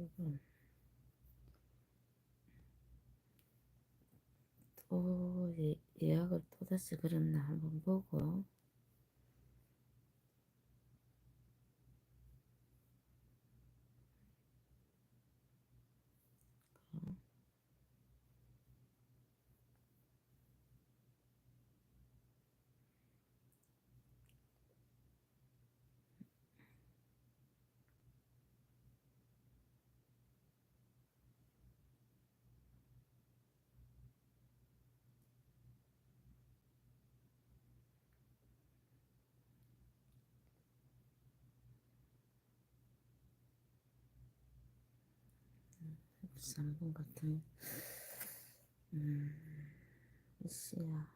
7분. 또 예, 예약을 또다시 그렸나 한번 보고. 삼분 같은 음 시야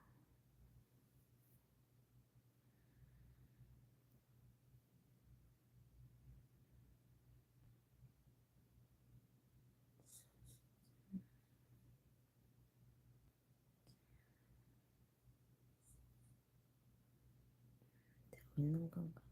되고 있는 건가?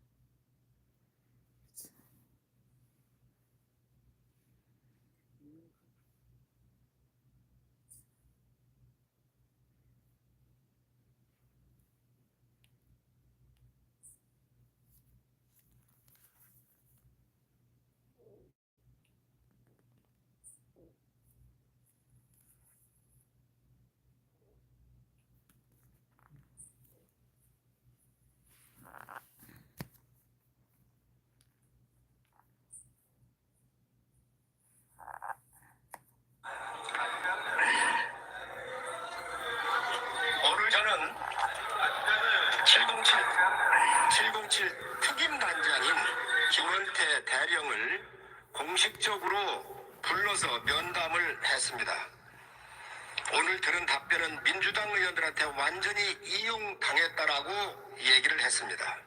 오늘 저는 707, 707 특임 단장인 대령을 공식적으로 불러서 면담을 했습니다. 오늘 들은 답변은 민주당 의원들한테 완전히 이용당했다라고 얘기를 했습니다.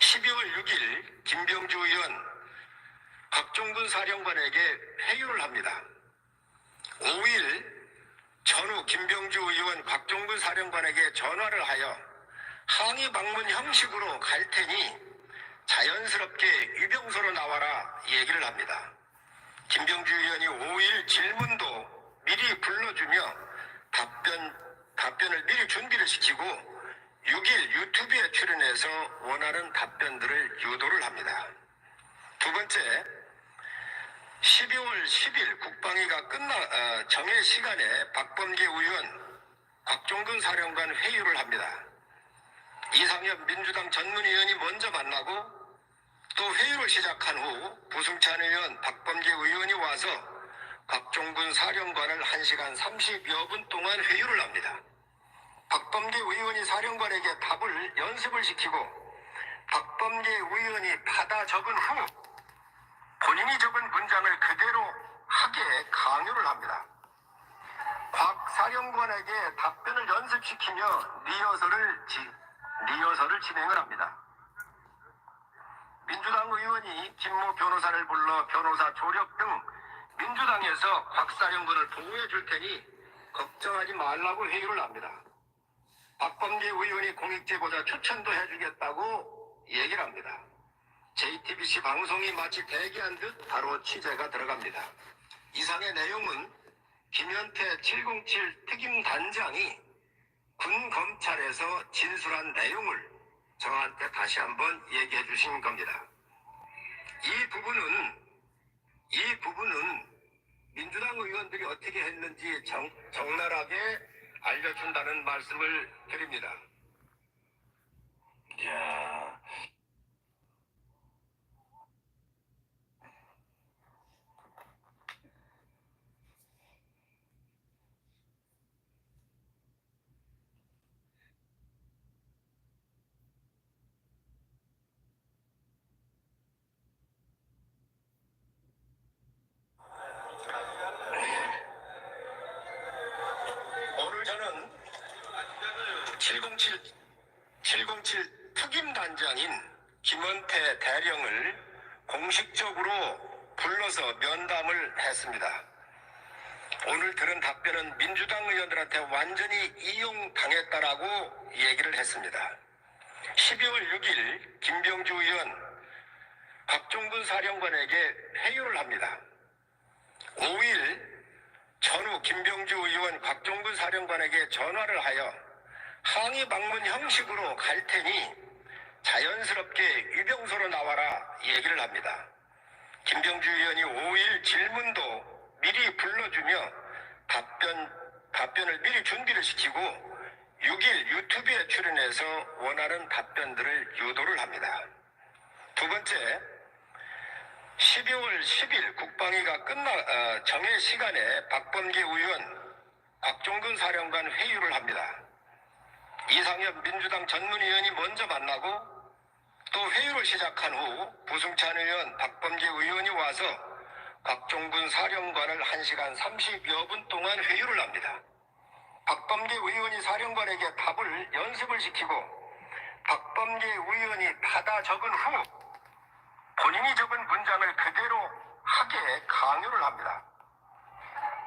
12월 6일 김병주 의원 박종근 사령관에게 회유를 합니다. 5일 전후 김병주 의원 곽종근 사령관에게 전화를 하여 항의 방문 형식으로 갈 테니 자연스럽게 유병소로 나와라 얘기를 합니다. 김병주 의원이 5일 질문도 미리 불러주며 답변, 답변을 미리 준비를 시키고 6일 유튜브에 출연해서 원하는 답변들을 유도를 합니다. 두 번째, 12월 10일 국방위가 끝나 어, 정해 시간에 박범계 의원, 곽종근 사령관 회의를 합니다. 이상현 민주당 전문위원이 먼저 만나고 또 회의를 시작한 후 부승찬 의원, 박범계 의원이 와서 곽종근 사령관을 1시간 30여 분 동안 회의를 합니다. 박범계 의원이 사령관에게 답을 연습을 시키고 박범계 의원이 받아 적은 후 본인이 적은 문장을 그대로 하게 강요를 합니다. 곽 사령관에게 답변을 연습시키며 리허설을 지, 리허설을 진행을 합니다. 민주당 의원이 김모 변호사를 불러 변호사 조력 등 민주당에서 곽 사령관을 보호해 줄 테니 걱정하지 말라고 회유를 합니다. 박범계 의원이 공익제보자 추천도 해주겠다고 얘기를 합니다. JTBC 방송이 마치 대기한 듯 바로 취재가 들어갑니다. 이상의 내용은 김현태 707 특임 단장이 군 검찰에서 진술한 내용을 저한테 다시 한번 얘기해 주신 겁니다. 이 부분은 이 부분은 민주당 의원들이 어떻게 했는지 정, 적나라하게 알려준다는 말씀을 드립니다. 야, 오늘 저는 707, 707 특임 단장인 김원태 대령을 공식적으로 불러서 면담을 했습니다. 오늘 들은 답변은 민주당 의원들한테 완전히 이용당했다라고 얘기를 했습니다. 12월 6일 김병주 의원 곽종근 사령관에게 회유를 합니다. 5일 전후 김병주 의원 곽종근 사령관에게 전화를 하여 항의 방문 형식으로 갈 테니 자연스럽게 유병소로 나와라 얘기를 합니다. 김병주 의원이 5일 질문도 미리 불러주며 답변, 답변을 미리 준비를 시키고 6일 유튜브에 출연해서 원하는 답변들을 유도를 합니다. 두 번째, 12월 10일 국방위가 끝나 어, 정해 시간에 박범계 의원, 곽종근 사령관 회유를 합니다. 이상엽 민주당 전문위원이 먼저 만나고 또 회유를 시작한 후 부승찬 의원, 박범계 의원이 와서 곽종근 사령관을 1시간 30여 분 동안 회유를 합니다. 박범계 의원이 사령관에게 답을 연습을 시키고 박범계 의원이 받아 적은 후 본인이 적은 문장을 그대로 하게 강요를 합니다.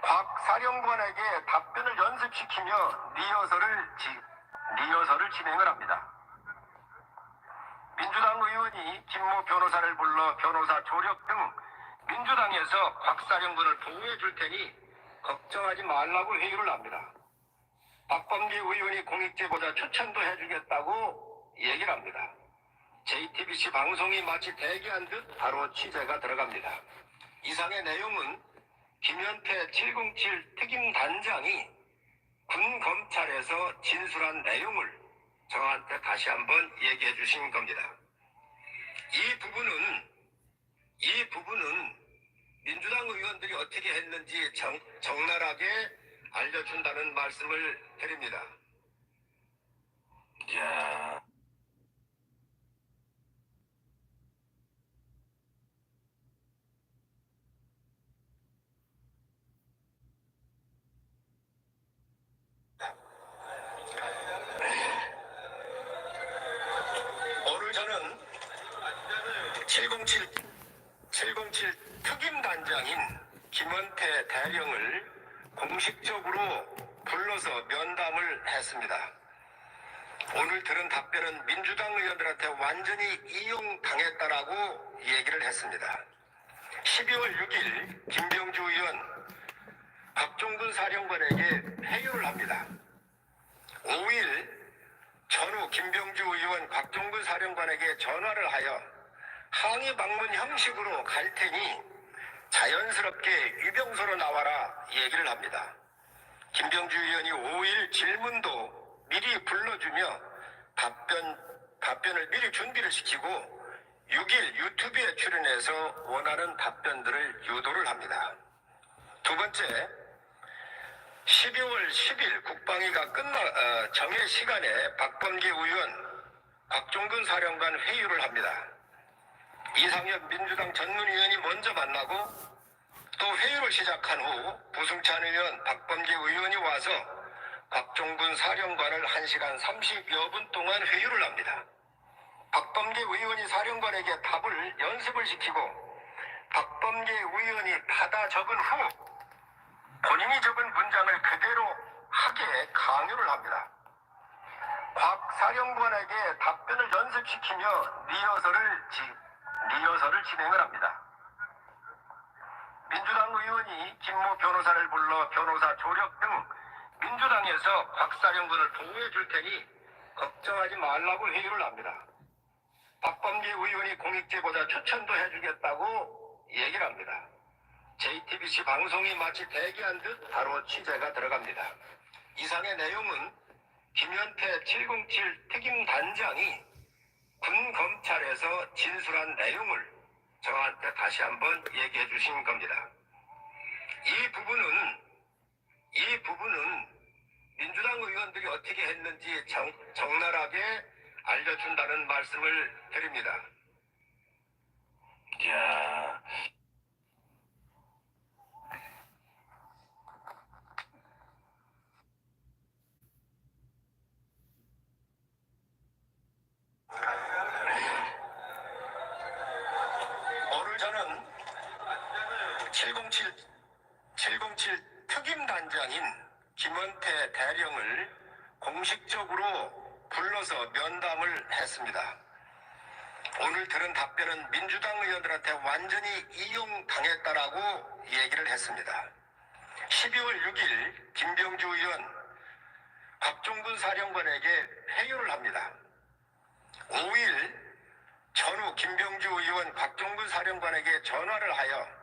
곽 사령관에게 답변을 연습시키며 리허설을 지, 리허설을 진행을 합니다. 민주당 의원이 김모 변호사를 불러 변호사 조력 등 민주당에서 곽 사령관을 보호해 줄 테니 걱정하지 말라고 회유를 합니다. 박범계 의원이 공익제보자 추천도 해주겠다고 얘기를 합니다. JTBC 방송이 마치 대기한 듯 바로 취재가 들어갑니다. 이상의 내용은 김현태 707 특임 단장이 군 검찰에서 진술한 내용을 저한테 다시 한번 얘기해 주신 겁니다. 이 부분은 이 부분은 민주당 의원들이 어떻게 했는지 정, 적나라하게 알려준다는 말씀을 드립니다. 야. 오늘 저는 707 707 특임 단장인 김원태 대령을 공식적으로 불러서 면담을 했습니다. 오늘 들은 답변은 민주당 의원들한테 완전히 이용당했다라고 얘기를 했습니다. 12월 6일 김병주 의원 박종근 사령관에게 회유를 합니다. 5일 전후 김병주 의원 곽종근 사령관에게 전화를 하여 항의 방문 형식으로 갈 테니 자연스럽게 유병소로 나와라 얘기를 합니다. 김병주 의원이 5일 질문도 미리 불러주며 답변, 답변을 미리 준비를 시키고 6일 유튜브에 출연해서 원하는 답변들을 유도를 합니다. 두 번째, 12월 10일 국방위가 끝나 어, 정해 시간에 박범계 의원, 곽종근 사령관 회유를 합니다. 이상엽 민주당 전문위원이 먼저 만나고 또 회유를 시작한 후 부승찬 의원, 박범계 의원이 와서 곽종근 사령관을 1시간 30여 분 동안 회유를 합니다. 박범계 의원이 사령관에게 답을 연습을 시키고 박범계 의원이 받아 적은 후 본인이 적은 문장을 그대로 하게 강요를 합니다. 곽 사령관에게 답변을 연습시키며 리허설을 지, 리허설을 진행을 합니다. 민주당 의원이 김모 변호사를 불러 변호사 조력 등 민주당에서 곽 사령관을 보호해 줄 테니 걱정하지 말라고 회유를 합니다. 박범계 의원이 공익제보자 추천도 해주겠다고 얘기를 합니다. JTBC 방송이 마치 대기한 듯 바로 취재가 들어갑니다. 이상의 내용은 김현태 707 특임 단장이 군 검찰에서 진술한 내용을 저한테 다시 한번 얘기해 주신 겁니다. 이 부분은 이 부분은 민주당 의원들이 어떻게 했는지 정, 적나라하게 알려준다는 말씀을 드립니다. 야. 오늘 저는 707 707 특임 단장인 김원태 대령을 공식적으로 불러서 면담을 했습니다. 오늘 들은 답변은 민주당 의원들한테 완전히 이용당했다라고 얘기를 했습니다. 12월 6일 김병주 의원 곽종근 사령관에게 회유를 합니다. 5일 전후 김병주 의원 곽종근 사령관에게 전화를 하여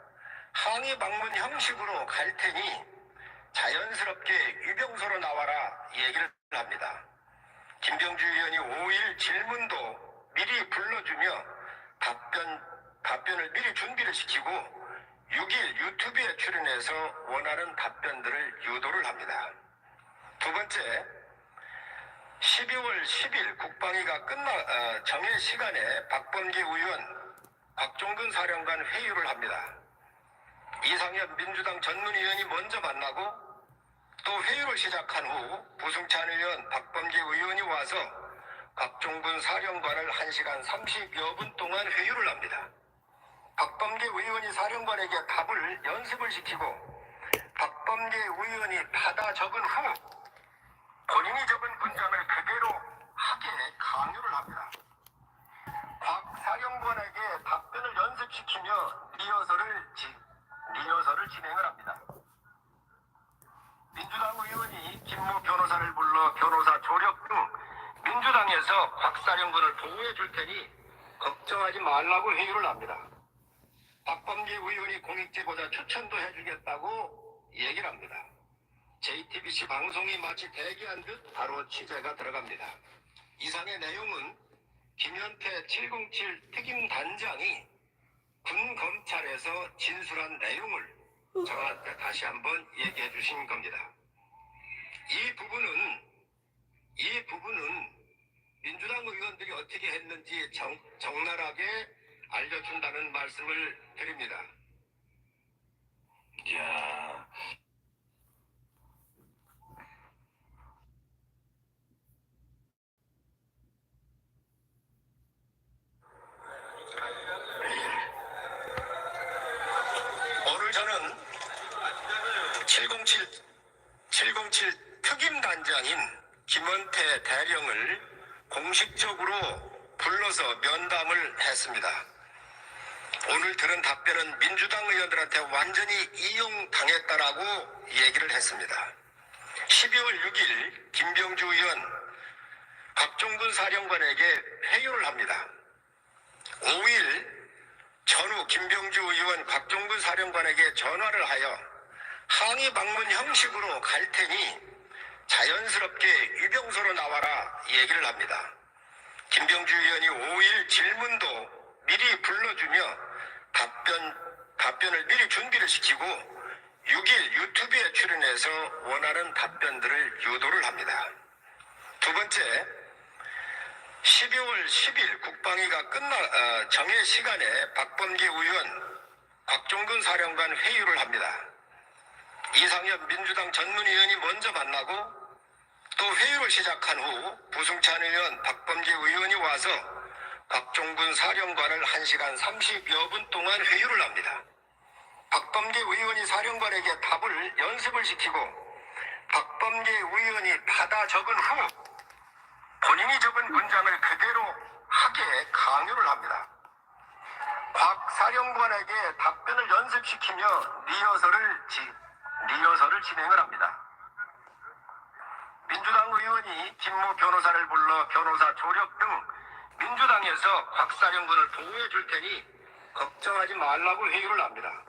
항의 방문 형식으로 갈 테니 자연스럽게 유병소로 나와라 얘기를 합니다. 김병주 의원이 5일 질문도 미리 불러주며 답변, 답변을 미리 준비를 시키고 6일 유튜브에 출연해서 원하는 답변들을 유도를 합니다. 두 번째, 12월 10일 국방위가 끝나 어, 정해 시간에 박범계 의원, 곽종근 사령관 회의를 합니다. 이상현 민주당 전문위원이 먼저 만나고 또 회의를 시작한 후 부승찬 의원, 박범계 의원이 와서 곽종근 사령관을 1시간 30여 분 동안 회의를 합니다. 박범계 의원이 사령관에게 답을 연습을 시키고 박범계 의원이 받아 적은 후 본인이 적은 문장을 그대로 하게 강요를 합니다. 박 사령관에게 답변을 연습시키며 리허설을, 지- 리허설을 진행을 합니다. 민주당 의원이 김모 변호사를 불러 변호사 조력 등 민주당에서 박 사령관을 보호해 줄 테니 걱정하지 말라고 회유를 합니다. 박범계 의원이 공익제보자 추천도 해주겠다고 얘기를 합니다. JTBC 방송이 마치 대기한 듯 바로 취재가 들어갑니다. 이상의 내용은 김현태 707 특임 단장이 군 검찰에서 진술한 내용을 저한테 다시 한번 얘기해 주신 겁니다. 이 부분은 이 부분은 민주당 의원들이 어떻게 했는지 정, 적나라하게 알려준다는 말씀을 드립니다. 야, 오늘 저는 707 707 단장인 김원태 대령을 공식적으로 불러서 면담을 했습니다. 오늘 들은 답변은 민주당 의원들한테 완전히 이용당했다라고 얘기를 했습니다. 12월 6일 김병주 의원 박종근 사령관에게 회유를 합니다. 5일 전후 김병주 의원 곽종근 사령관에게 전화를 하여 항의 방문 형식으로 갈 테니 자연스럽게 유병소로 나와라 얘기를 합니다. 김병주 의원이 5일 질문도 미리 불러주며 답변, 답변을 미리 준비를 시키고 6일 유튜브에 출연해서 원하는 답변들을 유도를 합니다. 두 번째, 12월 10일 국방위가 끝나 어, 정해 시간에 박범계 의원, 곽종근 사령관 회의를 합니다. 이상현 민주당 전문위원이 먼저 만나고 또 회의를 시작한 후 부승찬 의원, 박범계 의원이 와서 곽종근 사령관을 1시간 30여 분 동안 회의를 합니다. 박범계 의원이 사령관에게 답을 연습을 시키고 박범계 의원이 받아 적은 후 본인이 적은 문장을 그대로 하게 강요를 합니다. 곽 사령관에게 답변을 연습시키며 리허설을, 지- 리허설을 진행을 합니다. 민주당 의원이 김모 변호사를 불러 변호사 조력 등 민주당에서 곽 사령관을 보호해 줄 테니 걱정하지 말라고 회유를 합니다.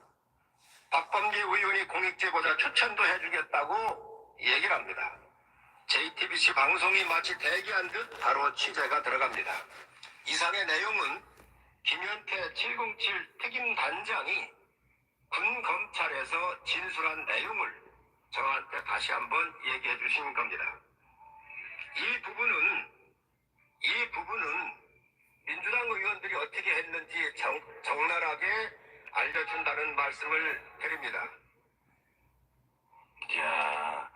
박범계 의원이 공익제보자 추천도 해주겠다고 얘기를 합니다. JTBC 방송이 마치 대기한 듯 바로 취재가 들어갑니다. 이상의 내용은 김현태 707 특임 단장이 군 검찰에서 진술한 내용을 저한테 다시 한번 얘기해 주신 겁니다. 이 부분은 이 부분은 민주당 의원들이 어떻게 했는지 정, 적나라하게 알려준다는 말씀을 드립니다. 야,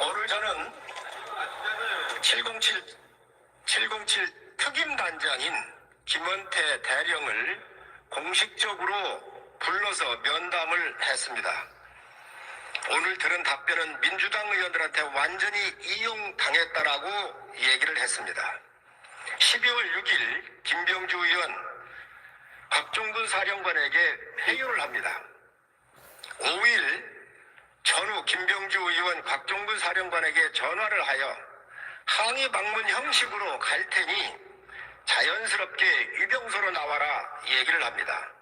오늘 저는 707 707 특임 단장인 김원태 대령을 공식적으로 불러서 면담을 했습니다. 오늘 들은 답변은 민주당 의원들한테 완전히 이용당했다라고 얘기를 했습니다. 12월 6일 김병주 의원 박종근 사령관에게 회유를 합니다. 5일 전후 김병주 의원 박종근 사령관에게 전화를 하여 항의 방문 형식으로 갈 테니 자연스럽게 유병소로 나와라 얘기를 합니다.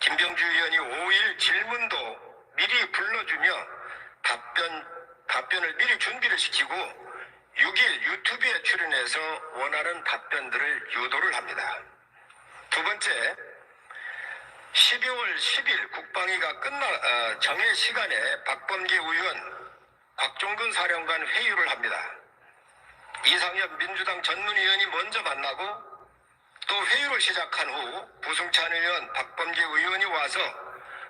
김병주 의원이 5일 질문도 미리 불러주며 답변, 답변을 미리 준비를 시키고 6일 유튜브에 출연해서 원하는 답변들을 유도를 합니다. 두 번째, 12월 10일 국방위가 끝나 어, 정해 시간에 박범계 의원, 곽종근 사령관 회의를 합니다. 이상엽 민주당 전문위원이 먼저 만나고 또 회의를 시작한 후 부승찬 의원, 박범계 의원이 와서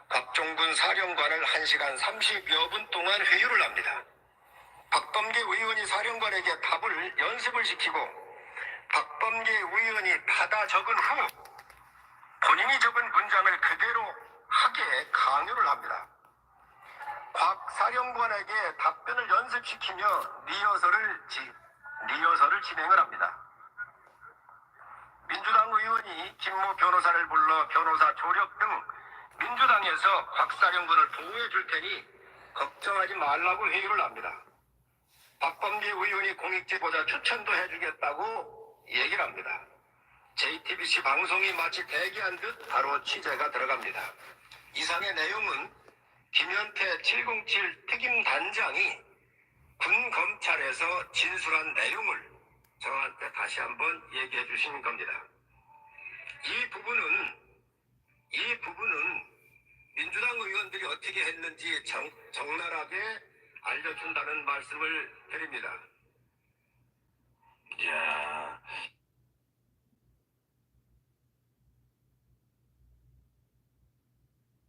곽종근 사령관을 1시간 30여 분 동안 회의를 합니다. 박범계 의원이 사령관에게 답을 연습을 시키고 박범계 의원이 받아 적은 후 본인이 적은 문장을 그대로 하게 강요를 합니다. 곽 사령관에게 답변을 연습시키며 리허설을, 지, 리허설을 진행을 합니다. 민주당 의원이 김모 변호사를 불러 변호사 조력 등 민주당에서 곽 사령관을 보호해 줄 테니 걱정하지 말라고 회의를 합니다. 박범계 의원이 공익제보자 추천도 해주겠다고 얘기를 합니다. JTBC 방송이 마치 대기한 듯 바로 취재가 들어갑니다. 이상의 내용은 김현태 707 특임단장이 군 검찰에서 진술한 내용을 저한테 다시 한번 얘기해 주신 겁니다. 이 부분은 이 부분은 민주당 의원들이 어떻게 했는지 정, 적나라하게 알려준다는 말씀을 드립니다. 야,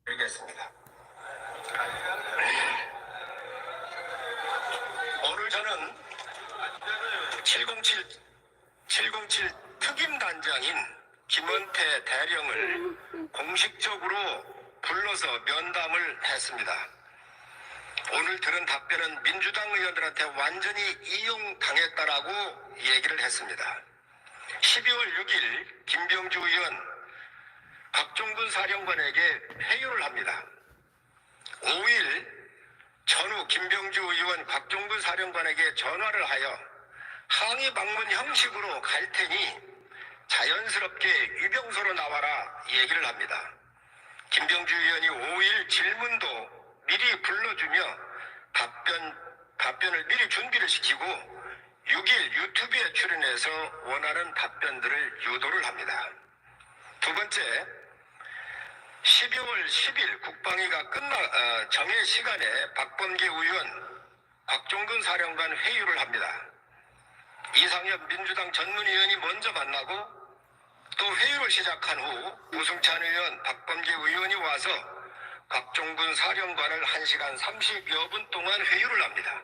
드리겠습니다. 오늘 저는 707 707 특임단장인 김원태 대령을 공식적으로 불러서 면담을 했습니다. 오늘 들은 답변은 민주당 의원들한테 완전히 이용당했다라고 얘기를 했습니다. 12월 6일 김병주 의원 박종근 사령관에게 회유를 합니다. 5일 전후 김병주 의원 박종근 사령관에게 전화를 하여 항의 방문 형식으로 갈 테니 자연스럽게 유병소로 나와라 얘기를 합니다. 김병주 의원이 5일 질문도 미리 불러주며 답변, 답변을 미리 준비를 시키고 6일 유튜브에 출연해서 원하는 답변들을 유도를 합니다. 두 번째, 12월 10일 국방위가 끝나 어, 정해 시간에 박범계 의원, 곽종근 사령관 회의를 합니다. 이상엽 민주당 전문위원이 먼저 만나고 또 회의를 시작한 후 우승찬 의원, 박범계 의원이 와서 곽종근 사령관을 1시간 30여 분 동안 회의를 합니다.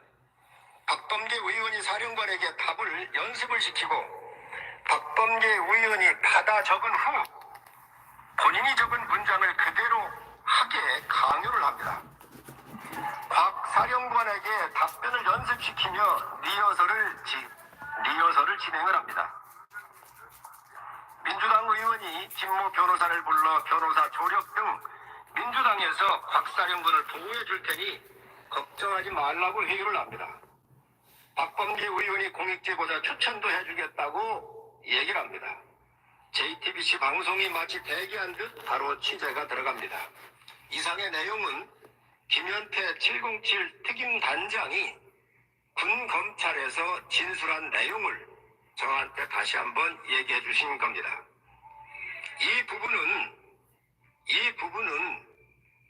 박범계 의원이 사령관에게 답을 연습을 시키고 박범계 의원이 받아 적은 후 본인이 적은 문장을 그대로 하게 강요를 합니다. 박 사령관에게 답변을 연습시키며 리허설을 지, 리허설을 진행을 합니다. 민주당 의원이 김모 변호사를 불러 변호사 조력 등 민주당에서 곽 사령관을 보호해 줄 테니 걱정하지 말라고 회유를 합니다. 박범계 의원이 공익제보자 추천도 해주겠다고 얘기를 합니다. JTBC 방송이 마치 대기한 듯 바로 취재가 들어갑니다. 이상의 내용은 김현태 707 특임 단장이 군 검찰에서 진술한 내용을 저한테 다시 한번 얘기해 주신 겁니다. 이 부분은 이 부분은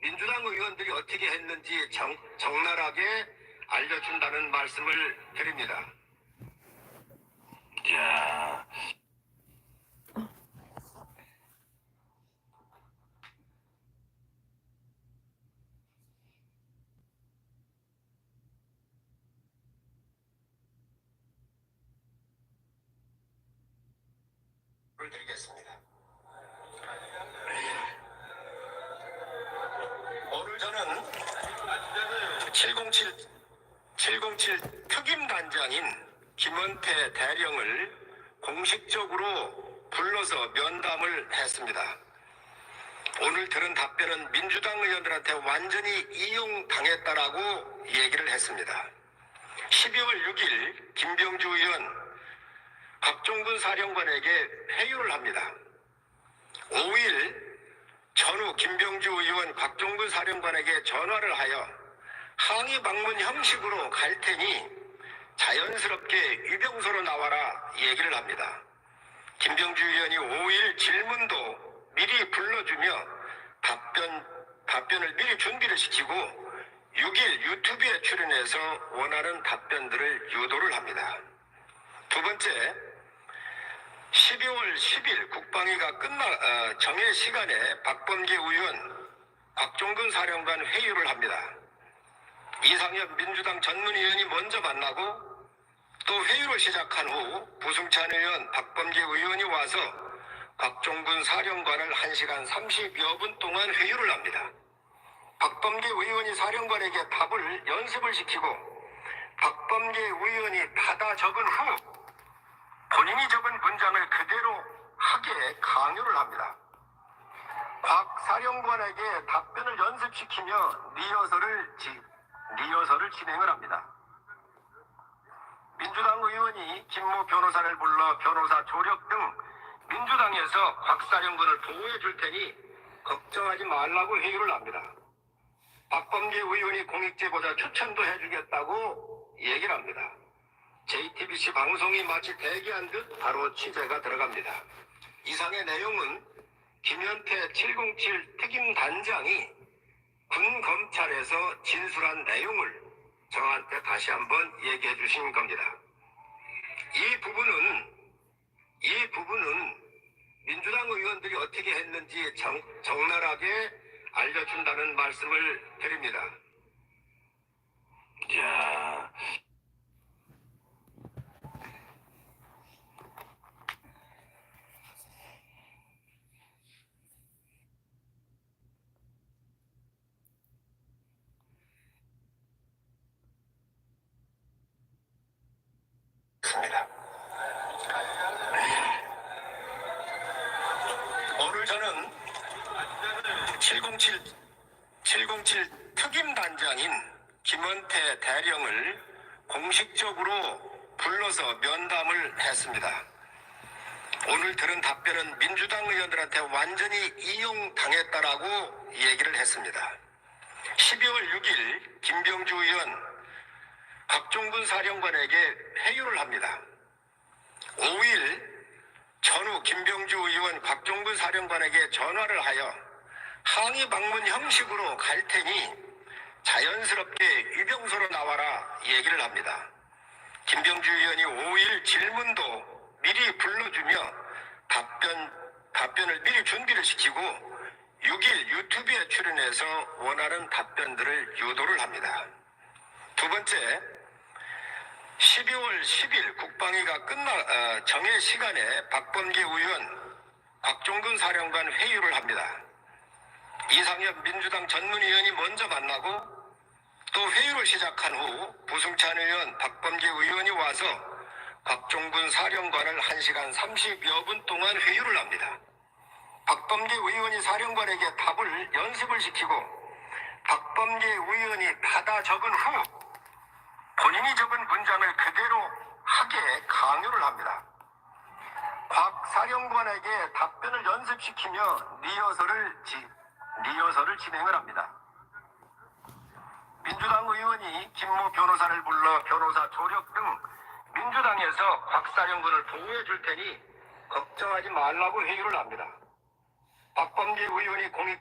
민주당 의원들이 어떻게 했는지 정, 적나라하게 알려준다는 말씀을 드립니다. 야, 선물을 드리겠습니다. 오늘 저는 707, 707 특임 단장인 김원태 대령을 공식적으로 불러서 면담을 했습니다. 오늘 들은 답변은 민주당 의원들한테 완전히 이용당했다라고 얘기를 했습니다. 12월 6일 김병주 의원 박종근 사령관에게 회유를 합니다. 5일 전후 김병주 의원 박종근 사령관에게 전화를 하여 항의 방문 형식으로 갈 테니 자연스럽게 유병소로 나와라 얘기를 합니다. 김병주 의원이 5일 질문도 미리 불러주며 답변, 답변을 미리 준비를 시키고 6일 유튜브에 출연해서 원하는 답변들을 유도를 합니다. 두 번째, 12월 10일 국방위가 끝나 어, 정해 시간에 박범계 의원, 곽종근 사령관 회의를 합니다. 이상엽 민주당 전문위원이 먼저 만나고 또 회의를 시작한 후 부승찬 의원, 박범계 의원이 와서 곽종근 사령관을 1시간 30여 분 동안 회의를 합니다. 박범계 의원이 사령관에게 답을 연습을 시키고 박범계 의원이 받아 적은 후 본인이 적은 문장을 그대로 하게 강요를 합니다. 박 사령관에게 답변을 연습시키며 리허설을 지, 리허설을 진행을 합니다. 민주당 의원이 김모 변호사를 불러 변호사 조력 등 민주당에서 곽 사령관을 보호해 줄 테니 걱정하지 말라고 회유를 합니다. 박범계 의원이 공익제보자 추천도 해주겠다고 얘기를 합니다. JTBC 방송이 마치 대기한 듯 바로 취재가 들어갑니다. 이상의 내용은 김현태 707 특임 단장이 군 검찰에서 진술한 내용을 저한테 다시 한번 얘기해 주신 겁니다. 이 부분은 이 부분은 민주당 의원들이 어떻게 했는지 정, 적나라하게 알려준다는 말씀을 드립니다. 자, 습니다. 오늘 저는 707 707 특임 단장인 김원태 대령을 공식적으로 불러서 면담을 했습니다. 들은 답변은 민주당 의원들한테 완전히 이용당했다라고 얘기를 했습니다. 12월 6일 김병주 의원 박종근 사령관에게 회유를 합니다. 5일 전후 김병주 의원 박종근 사령관에게 전화를 하여 항의 방문 형식으로 갈 테니 자연스럽게 유병소로 나와라 얘기를 합니다. 김병주 의원이 5일 질문도 미리 불러주며 답변, 답변을 미리 준비를 시키고 6일 유튜브에 출연해서 원하는 답변들을 유도를 합니다. 두 번째, 12월 10일 국방위가 끝나 어, 정해 시간에 박범계 의원, 곽종근 사령관 회의를 합니다. 이상엽 민주당 전문위원이 먼저 만나고 또 회의를 시작한 후 부승찬 의원, 박범계 의원이 와서 곽종근 사령관을 1시간 30여 분 동안 회의를 합니다. 박범계 의원이 사령관에게 답을 연습을 시키고 박범계 의원이 받아 적은 후 본인이 적은 문장을 그대로 하게 강요를 합니다. 곽 사령관에게 답변을 연습시키며 리허설을 지, 리허설을 진행을 합니다. 민주당 의원이 김모 변호사를 불러 변호사 조력 등 민주당에서 곽 사령관을 보호해 줄 테니 걱정하지 말라고 회유를 합니다. 박범계 의원이 공익